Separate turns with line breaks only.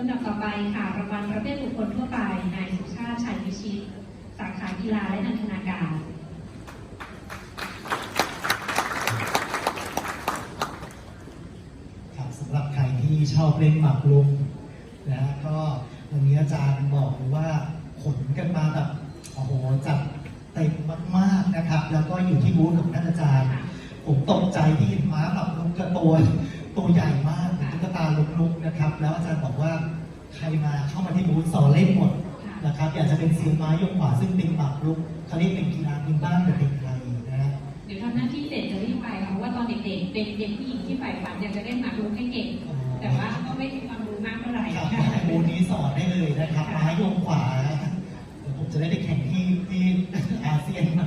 ลำดับต่อไปค่ะรางวัลประเภทบุคคลทั่วไปนายสุชาติชัยวิชิต สาขากีฬาและนันทนาการ
ครับสำหรับใครที่ชอบเล่นหมากรุกนะก็วันนี้อาจารย์บอกเลยว่าขนกันมาแบบโอ้โหจัดเต็มมากๆนะครับ แล้วก็อยู่ที่บูธของท่านอาจารย์ ผมตกใจที่เห็นม้าหมากรุกกระตัวตัวใหญ่มากเหมือน ตุ๊กตาลุกๆนะครับ แล้วอาจารย์บอกว่าใครมาเข้ามาที่บูธสอนเล่นหมดนะครับอยากจะเป็นเสียงม้ายกขวาซึ่งเป็นหมากรุกเขาเรียกเป็นกีฬาพื้นบ้านประเทศไทยนะฮะ
เดี๋ยวทำหน้าที่เสร็จจะรีบไปค่ะเพราะว่าตอนเด็กๆเป็นเด็กผู้หญิงที่ใฝ่ฝันอยากจะเล่นหมากรุกให้เก่ง แต่ว่าก็ไม่มีความรู้มากเท่าไหร่
ครับให้บูธนี้สอนได้เลยนะครับไม้ยกขวาเดี๋ยวผมจะได้ไปแข่งที่ที่อาเซียนบ้า